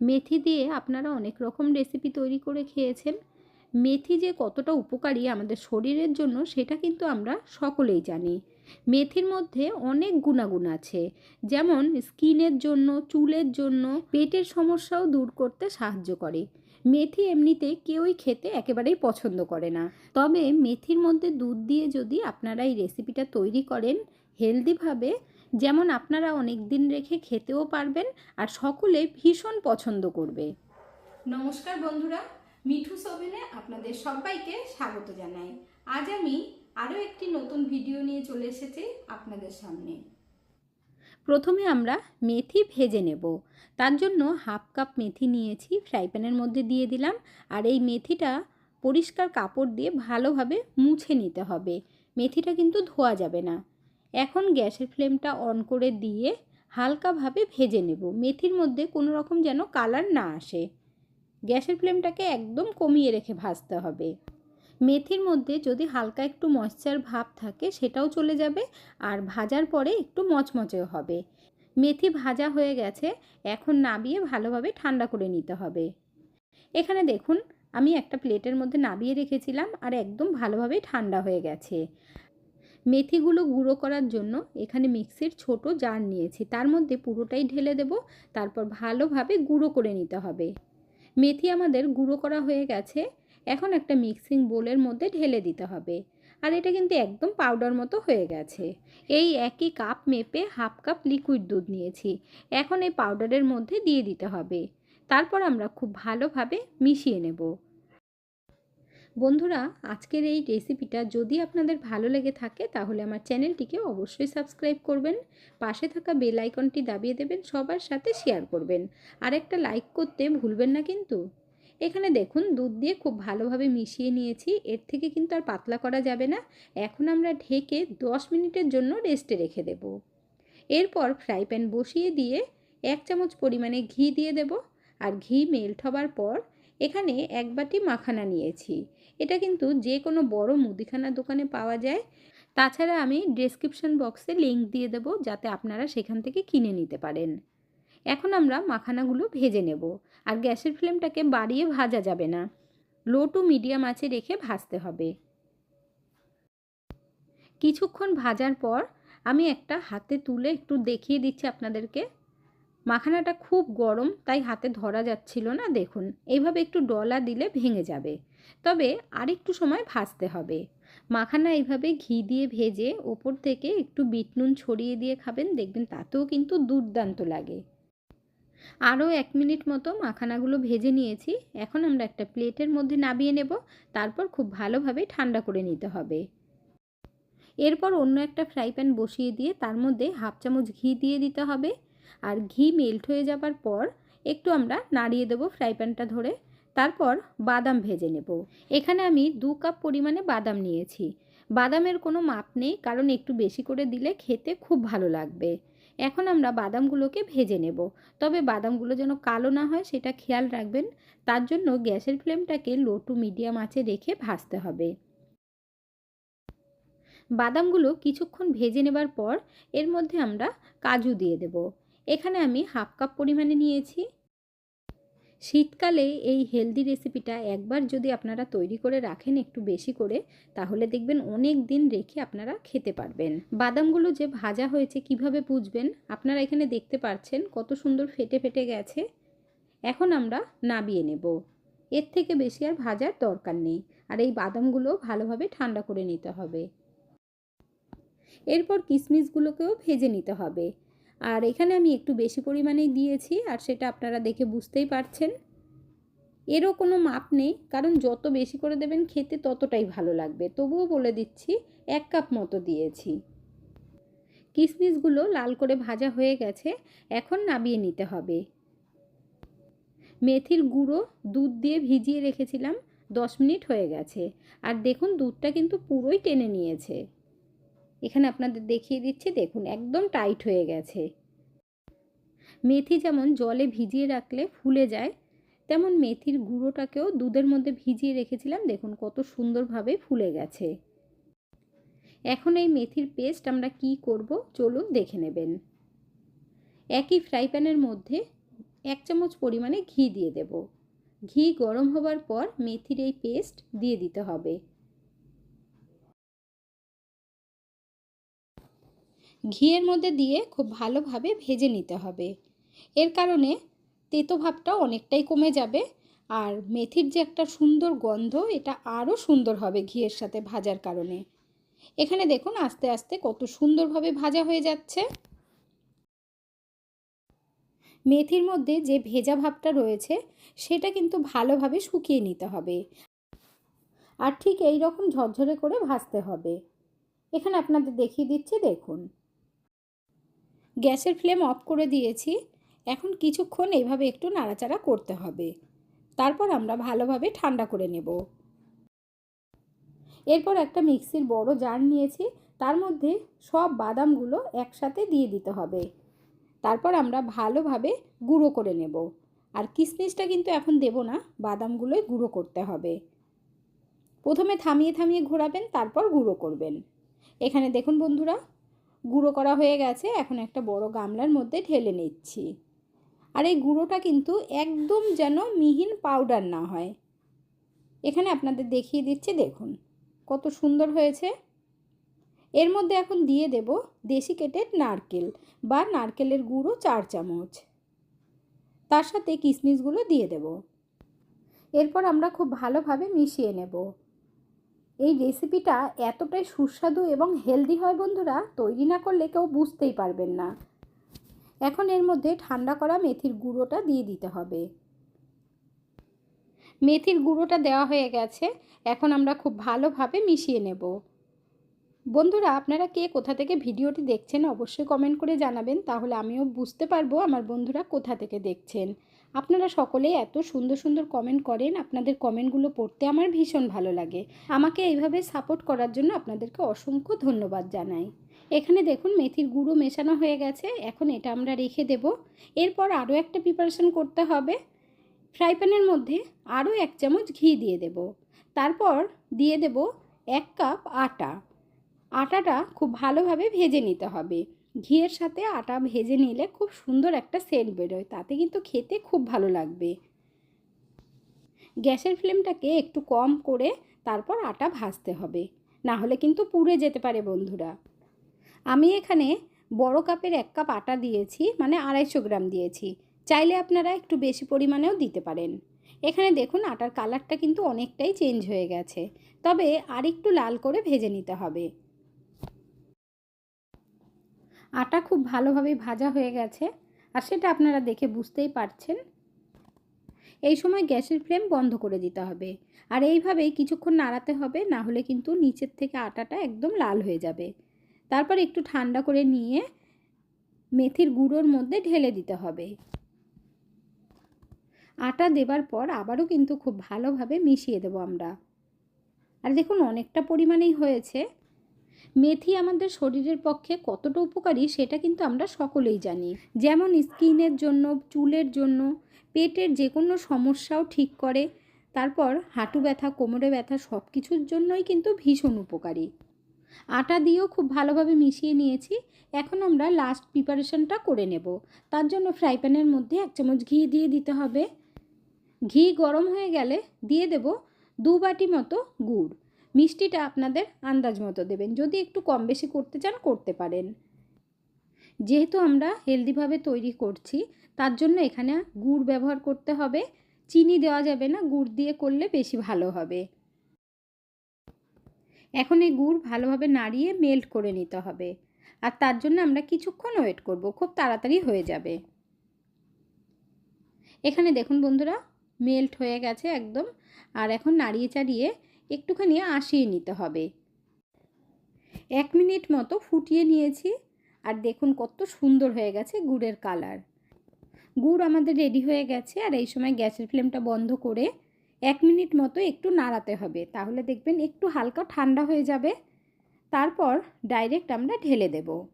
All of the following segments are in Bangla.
মেথি দিয়ে আপনারা অনেক রকম রেসিপি তৈরি করে খেয়েছেন। মেথি যে কতটা উপকারী আমাদের শরীরের জন্য সেটা কিন্তু আমরা সকলেই জানি। মেথির মধ্যে অনেক গুণাগুণ আছে, যেমন স্কিনের জন্য, চুলের জন্য, পেটের সমস্যাও দূর করতে সাহায্য করে। মেথি এমনিতে কেউই খেতে একেবারেই পছন্দ করে না। তবে মেথির মধ্যে দুধ দিয়ে যদি আপনারা এই রেসিপিটা তৈরি করেন হেলদিভাবে যেমন আপনারা অনেক দিন রেখে খেতেও পারবেন আর সকলে ভীষণ পছন্দ করবে। নমস্কার বন্ধুরা মিঠু সোভেনে আপনাদের সবাইকে স্বাগত জানাই। আজ আমি আরও একটি নতুন ভিডিও নিয়ে চলে এসেছি আপনাদের সামনে। প্রথমে আমরা মেথি ভেজে নেব। তার জন্য হাফ কাপ মেথি নিয়েছি ফ্রাই প্যানের মধ্যে দিয়ে দিলাম আর এই মেথিটা পরিষ্কার কাপড় দিয়ে ভালোভাবে মুছে নিতে হবে। মেথিটা কিন্তু ধোয়া যাবে না। এখন গ্যাসের ফ্লেমটা অন করে দিয়ে হালকাভাবে ভেজে নেব। মেথির মধ্যে কোনো রকম যেন কালার না আসে। গ্যাসের ফ্লেমটাকে একদম কমিয়ে রেখে ভাজতে হবে। মেথির মধ্যে যদি হালকা একটু ময়শ্চার ভাব থাকে, সেটাও চলে যাবে আর ভাজার পরে একটু মচমচেও হবে। মেথি ভাজা হয়ে গেছে, এখন নাবিয়ে ভালোভাবে ঠান্ডা করে নিতে হবে। এখানে দেখুন, আমি একটা প্লেটের মধ্যে নাবিয়ে রেখেছিলাম আর একদম ভালোভাবে ঠান্ডা হয়ে গেছে। মেথিগুলো গুঁড়ো করার জন্য এখানে মিক্সির ছোট জার নিয়েছি। তার মধ্যে পুরোটাই ঢেলে দেব, তারপর ভালোভাবে গুঁড়ো করে নিতে হবে। মেথি আমাদের গুঁড়ো করা হয়ে গেছে, এখন একটা মিক্সিং বোলের মধ্যে ঢেলে দিতে হবে। আর এটা কিন্তু একদম পাউডার মতো হয়ে গেছে। এই একই কাপ মেপে হাফ কাপ লিকুইড দুধ নিয়েছি, এখন এই পাউডারের মধ্যে দিয়ে দিতে হবে। তারপর আমরা খুব ভালোভাবে মিশিয়ে নেব। বন্ধুরা, আজকের এই রেসিপিটা যদি আপনাদের ভালো লেগে থাকে, তাহলে আমার চ্যানেলটিকে অবশ্যই সাবস্ক্রাইব করবেন, পাশে থাকা বেল আইকনটি দাবিয়ে দেবেন, সবার সাথে শেয়ার করবেন। আর একটা লাইক করতে ভুলবেন না কিন্তু। এখানে দেখুন, দুধ দিয়ে খুব ভালোভাবে মিশিয়ে নিয়েছি, এর থেকে কিন্তু আর পাতলা করা যাবে না। এখন আমরা ঢেকে দশ মিনিটের জন্য রেস্টে রেখে দেব। এরপর ফ্রাই প্যান বসিয়ে দিয়ে এক চামচ পরিমাণে ঘি দিয়ে দেব। আর ঘি মেল্ট হবার পর এখানে এক বাটি মাখানা নিয়েছি। এটা কিন্তু যে কোনো বড় মুদিখানা দোকানে পাওয়া যায়। তাছাড়া আমি ডেসক্রিপশন বক্সে লিঙ্ক দিয়ে দেব যাতে আপনারা সেখান থেকে কিনে নিতে পারেন। এখন আমরা মাখানাগুলো ভেজে নেব আর গ্যাসের ফ্লেমটাকে বাড়িয়ে ভাজা যাবে না। লো টু মিডিয়াম আঁচে রেখে ভাজতে হবে। কিছুক্ষণ ভাজার পর আমি একটা হাতে তুলে একটু দেখিয়ে দিচ্ছি আপনাদেরকে। মাখানাটা খুব গরম, তাই হাতে ধরা যাচ্ছিল না, দেখুন। এইভাবে একটু ডলা দিলে ভেঙে যাবে। তবে আরেকটু সময় ভাজতে হবে। মাখানা এইভাবে ঘি দিয়ে ভেজে ওপর থেকে একটু বিট নুন ছড়িয়ে দিয়ে খাবেন, দেখবেন তাতেও কিন্তু দুর্দান্ত লাগে। আরও এক মিনিট মতো মাখানাগুলো ভেজে নিয়েছি। এখন আমরা একটা প্লেটের মধ্যে নাবিয়ে নেব, তারপর খুব ভালোভাবে ঠান্ডা করে নিতে হবে। এরপর অন্য একটা ফ্রাই প্যান বসিয়ে দিয়ে তার মধ্যে হাফ চামচ ঘি দিয়ে দিতে হবে। আর ঘি মেল্ট হয়ে যাবার পর একটু আমরা নাড়িয়ে দেবো ফ্রাই প্যানটা ধরে। তারপর বাদাম ভেজে নেব। এখানে আমি দু কাপ পরিমাণে বাদাম নিয়েছি। বাদামের কোনো মাপ নেই, কারণ একটু বেশি করে দিলে খেতে খুব ভালো লাগবে। এখন আমরা বাদামগুলোকে ভেজে নেব। তবে বাদামগুলো যেন কালো না হয়, সেটা খেয়াল রাখবেন। তার জন্য গ্যাসের ফ্লেমটাকে লো টু মিডিয়াম আঁচে রেখে ভাজতে হবে। বাদামগুলো কিছুক্ষণ ভেজে নেবার পর এর মধ্যে আমরা কাজু দিয়ে দেব। এখানে আমি হাফ কাপ পরিমাণে নিয়েছি। শীতকালে এই হেলদি রেসিপিটা একবার যদি আপনারা তৈরি করে রাখেন একটু বেশি করে, তাহলে দেখবেন অনেক দিন রেখে আপনারা খেতে পারবেন। বাদামগুলো যে ভাজা হয়েছে কীভাবে বুঝবেন আপনারা এখানে দেখতে পাচ্ছেন কত সুন্দর ফেটে ফেটে গেছে। এখন আমরা নাবিয়ে নেব। এর থেকে বেশি আর ভাজার দরকার নেই। আর এই বাদামগুলো ভালোভাবে ঠান্ডা করে নিতে হবে। এরপর কিশমিশগুলোকেও ভেজে নিতে হবে। আর এখানে আমি একটু বেশি পরিমাণেই দিয়েছি আর সেটা আপনারা দেখে বুঝতেই পারছেন। এরও কোনো মাপ নেই, কারণ যত বেশি করে দেবেন খেতে ততটাই ভালো লাগবে। তবুও বলে দিচ্ছি, এক কাপ মতো দিয়েছি। কিশমিশগুলো লাল করে ভাজা হয়ে গেছে, এখন নাবিয়ে নিতে হবে। মেথির গুঁড়ো দুধ দিয়ে ভিজিয়ে রেখেছিলাম, দশ মিনিট হয়ে গেছে। আর দেখুন, দুধটা কিন্তু পুরোই টেনে নিয়েছে। এখানে আপনাদের দেখিয়ে দিচ্ছি, দেখুন একদম টাইট হয়ে গেছে। মেথি যেমন জলে ভিজিয়ে রাখলে ফুলে যায়, তেমন মেথির গুঁড়োটাকেও দুধের মধ্যে ভিজিয়ে রেখেছিলাম, দেখুন কত সুন্দরভাবে ফুলে গেছে। এখন এই মেথির পেস্ট আমরা কি করব, চলুন দেখে নেবেন। একই ফ্রাই প্যানের মধ্যে এক চামচ পরিমাণে ঘি দিয়ে দেব। ঘি গরম হবার পর মেথির এই পেস্ট দিয়ে দিতে হবে। ঘিয়ের মধ্যে দিয়ে খুব ভালোভাবে ভেজে নিতে হবে। এর কারণে তেতো ভাবটা অনেকটাই কমে যাবে আর মেথির যে একটা সুন্দর গন্ধ, এটা আরও সুন্দর হবে ঘিয়ের সাথে ভাজার কারণে। এখানে দেখুন আস্তে আস্তে কত সুন্দরভাবে ভাজা হয়ে যাচ্ছে। মেথির মধ্যে যে ভেজা ভাবটা রয়েছে, সেটা কিন্তু ভালোভাবে শুকিয়ে নিতে হবে। আর ঠিক এই রকম ঝরঝরে করে ভাজতে হবে। এখানে আপনাদের দেখিয়ে দিচ্ছি, দেখুন। গ্যাসের ফ্লেম অফ করে দিয়েছি। এখন কিছুক্ষণ এইভাবে একটু নাড়াচাড়া করতে হবে। তারপর আমরা ভালোভাবে ঠান্ডা করে নেব। এরপর একটা মিক্সির বড় জার নিয়েছি। তার মধ্যে সব বাদামগুলো একসাথে দিয়ে দিতে হবে। তারপর আমরা ভালোভাবে গুঁড়ো করে নেব। আর কিশমিশটা কিন্তু এখন দেব না, বাদামগুলোই গুঁড়ো করতে হবে। প্রথমে থামিয়ে থামিয়ে ঘোরাবেন, তারপর গুঁড়ো করবেন। এখানে দেখুন বন্ধুরা গুঁড়ো করা হয়ে গেছে, এখন একটা বড় গামলার মধ্যে ঢেলে নিচ্ছি। আর এই গুঁড়োটা কিন্তু একদম যেন মিহিন পাউডার না হয়। এখানে আপনাদের দেখিয়ে দিচ্ছি, দেখুন কত সুন্দর হয়েছে। এর মধ্যে এখন দিয়ে দেব দেশি কেটের নারকেল বা নারকেলের গুঁড়ো চার চামচ। তার সাথে কিশমিশগুলো দিয়ে দেব। এরপর আমরা খুব ভালোভাবে মিশিয়ে নেব। এই রেসিপিটা এতটাই সুস্বাদু এবং হেলদি হয় বন্ধুরা, তৈরি না করলে কেউ বুঝতেই পারবেন না। এখন এর মধ্যে ঠান্ডা করা মেথির গুঁড়োটা দিয়ে দিতে হবে। মেথির গুঁড়োটা দেওয়া হয়ে গেছে, এখন আমরা খুব ভালোভাবে মিশিয়ে নেব। বন্ধুরা, আপনারা কে কোথা থেকে ভিডিওটি দেখছেন অবশ্যই কমেন্ট করে জানাবেন, তাহলে আমিও বুঝতে পারব আমার বন্ধুরা কোথা থেকে দেখছেন। আপনারা সকলেই এত সুন্দর সুন্দর কমেন্ট করেন, আপনাদের কমেন্টগুলো পড়তে আমার ভীষণ ভালো লাগে। আমাকে এইভাবে সাপোর্ট করার জন্য আপনাদেরকে অসংখ্য ধন্যবাদ জানাই। এখানে দেখুন, মেথির গুঁড়ো মেশানো হয়ে গেছে, এখন এটা আমরা রেখে দেব। এরপর আরও একটা প্রিপারেশন করতে হবে। ফ্রাই প্যানের মধ্যে আরও এক চামচ ঘি দিয়ে দেব। তারপর দিয়ে দেব এক কাপ আটা। আটাটা খুব ভালোভাবে ভেজে নিতে হবে। ঘিয়ের সাথে আটা ভেজে নিলে খুব সুন্দর একটা সেন্ট বেরোয়। তাতে কিন্তু খেতে খুব ভালো লাগবে। গ্যাসের ফ্লেমটাকে একটু কম করে তারপর আটা ভাজতে হবে। না হলে কিন্তু পুড়ে যেতে পারে বন্ধুরা। আমি এখানে বড় কাপের এক কাপ আটা দিয়েছি মানে আড়াইশো গ্রাম দিয়েছি। চাইলে আপনারা একটু বেশি পরিমাণেও দিতে পারেন। এখানে দেখুন আটার কালারটা কিন্তু অনেকটাই চেঞ্জ হয়ে গেছে। তবে আর একটু লাল করে ভেজে নিতে হবে। আটা খুব ভালোভাবে ভাজা হয়ে গেছে, আর সেটা আপনারা দেখে বুঝতেই পারছেন। এই সময় গ্যাসের ফ্লেম বন্ধ করে দিতে হবে, আর এইভাবেই কিছুক্ষণ নাড়াতে হবে, না হলে কিন্তু নিচের থেকে আটাটা একদম লাল হয়ে যাবে। তারপর একটু ঠান্ডা করে নিয়ে মেথির গুঁড়োর মধ্যে ঢেলে দিতে হবে। আটা দেবার পর আবারও কিন্তু খুব ভালোভাবে মিশিয়ে দেবো আমরা। আর দেখুন, অনেকটা পরিমাণেই হয়েছে। মেথি আমাদের শরীরের পক্ষে কতটা উপকারী সেটা কিন্তু আমরা সকলেই জানি। যেমন স্কিনের জন্য, চুলের জন্য, পেটের যে কোনো সমস্যাও ঠিক করে। তারপর হাঁটু ব্যথা, কোমরে ব্যথা সব কিছুর জন্যই কিন্তু ভীষণ উপকারী। আটা দিয়েও খুব ভালোভাবে মিশিয়ে নিয়েছি। এখন আমরা লাস্ট প্রিপারেশনটা করে নেব। তার জন্য ফ্রাই প্যানের মধ্যে এক চামচ ঘি দিয়ে দিতে হবে। ঘি গরম হয়ে গেলে দিয়ে দেব দু বাটি মতো গুড়। মিষ্টিটা আপনাদের আন্দাজ মতো দেবেন। যদি একটু কম বেশি করতে চান, করতে পারেন। যেহেতু আমরা হেলদিভাবে তৈরি করছি, তার জন্য এখানে গুড় ব্যবহার করতে হবে। চিনি দেওয়া যাবে না, গুড় দিয়ে করলে বেশি ভালো হবে। এখন এই গুড় ভালোভাবে নাড়িয়ে মেল্ট করে নিতে হবে। আর তার জন্য আমরা কিছুক্ষণ ওয়েট করব, খুব তাড়াতাড়ি হয়ে যাবে। এখানে দেখুন বন্ধুরা মেল্ট হয়ে গেছে একদম। আর এখন নাড়িয়ে চাড়িয়ে একটুখানি আসিয়ে নিতে হবে। এক মিনিট মতো ফুটিয়ে নিয়েছি। আর দেখুন কত সুন্দর হয়ে গেছে গুড়ের কালার। গুড় আমাদের রেডি হয়ে গেছে। আর এই সময় গ্যাসের ফ্লেমটা বন্ধ করে এক মিনিট মতো একটু নাড়াতে হবে। তাহলে দেখবেন একটু হালকা ঠান্ডা হয়ে যাবে। তারপর ডাইরেক্ট আমরা ঢেলে দেব।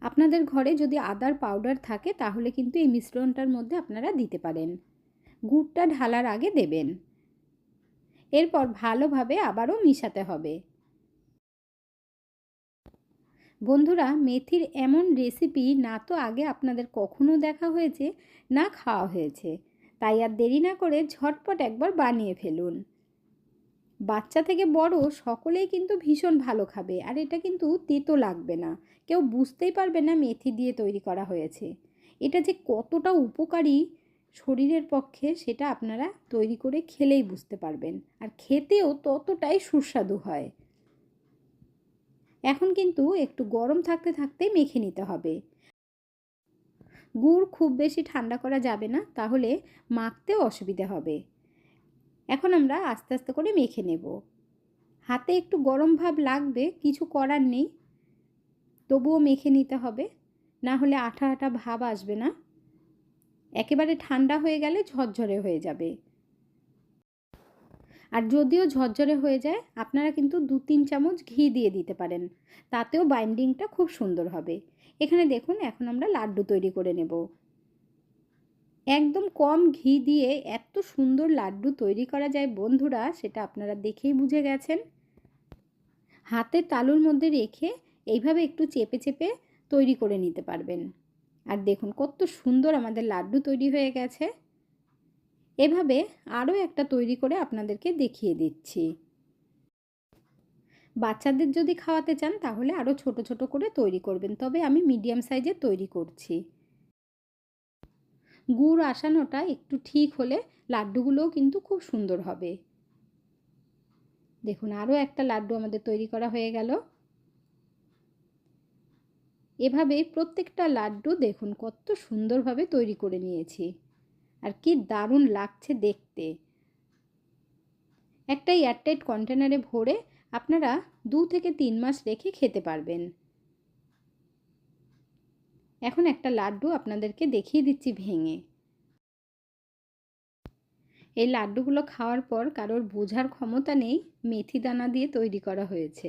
আপনাদের ঘরে যদি আদার পাউডার থাকে, তাহলে কিন্তু এই মিশ্রণটার মধ্যে আপনারা দিতে পারেন। গুড়টা ঢালার আগে দেবেন। এরপর ভালোভাবে আবারও মিশাতে হবে। বন্ধুরা, মেথির এমন রেসিপি না তো আগে আপনাদের কখনো দেখা হয়েছে, না খাওয়া হয়েছে। তাই আর দেরি না করে ঝটপট একবার বানিয়ে ফেলুন। বাচ্চা থেকে বড় সকলেই কিন্তু ভীষণ ভালো খাবে, আর এটা কিন্তু তেতো লাগবে না। কেউ বুঝতেই পারবে না মেথি দিয়ে তৈরি করা হয়েছে। এটা যে কতটা উপকারী শরীরের পক্ষে সেটা আপনারা তৈরি করে খেলেই বুঝতে পারবেন। আর খেতেও ততটাই সুস্বাদু হয়। এখন কিন্তু একটু গরম থাকতে থাকতেই মেখে নিতে হবে। গুড় খুব বেশি ঠান্ডা করা যাবে না, তাহলে মাখতেও অসুবিধা হবে। এখন আমরা আস্তে আস্তে করে মেখে নেব। হাতে একটু গরম ভাব লাগবে, কিছু করার নেই। তবুও মেখে নিতে হবে। না হলে আঠা আঠা ভাব আসবে না। একেবারে ঠান্ডা হয়ে গেলে ঝরঝরে হয়ে যাবে। আর যদিও ঝরঝরে হয়ে যায়, আপনারা কিন্তু দু তিন চামচ ঘি দিয়ে দিতে পারেন। তাতেও বাইন্ডিংটা খুব সুন্দর হবে। এখানে দেখুন, এখন আমরা লাড্ডু তৈরি করে নেব। একদম কম ঘি দিয়ে এত সুন্দর লাড্ডু তৈরি করা যায় বন্ধুরা, সেটা আপনারা দেখেই বুঝে গেছেন। হাতের তালুর মধ্যে রেখে এইভাবে একটু চেপে চেপে তৈরি করে নিতে পারবেন। আর দেখুন কত সুন্দর আমাদের লাড্ডু তৈরি হয়ে গেছে। এভাবে আরও একটা তৈরি করে আপনাদেরকে দেখিয়ে দিচ্ছি। বাচ্চাদের যদি খাওয়াতে চান তাহলে আরও ছোট ছোট করে তৈরি করবেন, তবে আমি মিডিয়াম সাইজের তৈরি করছি। গুড় আসানোটা একটু ঠিক হলে লাড্ডুগুলোও কিন্তু খুব সুন্দর হবে। দেখুন আরও একটা লাড্ডু আমাদের তৈরি করা হয়ে গেল। এভাবে প্রত্যেকটা লাড্ডু দেখুন, কত সুন্দরভাবে তৈরি করে নিয়েছি। আর কি দারুণ লাগছে দেখতে। একটা এয়ারটাইট কন্টেনারে ভরে আপনারা দু থেকে তিন মাস রেখে খেতে পারবেন। এখন একটা লাড্ডু আপনাদেরকে দেখিয়ে দিচ্ছি ভেঙে। এই লাড্ডুগুলো খাওয়ার পর কারোর বোঝার ক্ষমতা নেই, মেথি দানা দিয়ে তৈরি করা হয়েছে।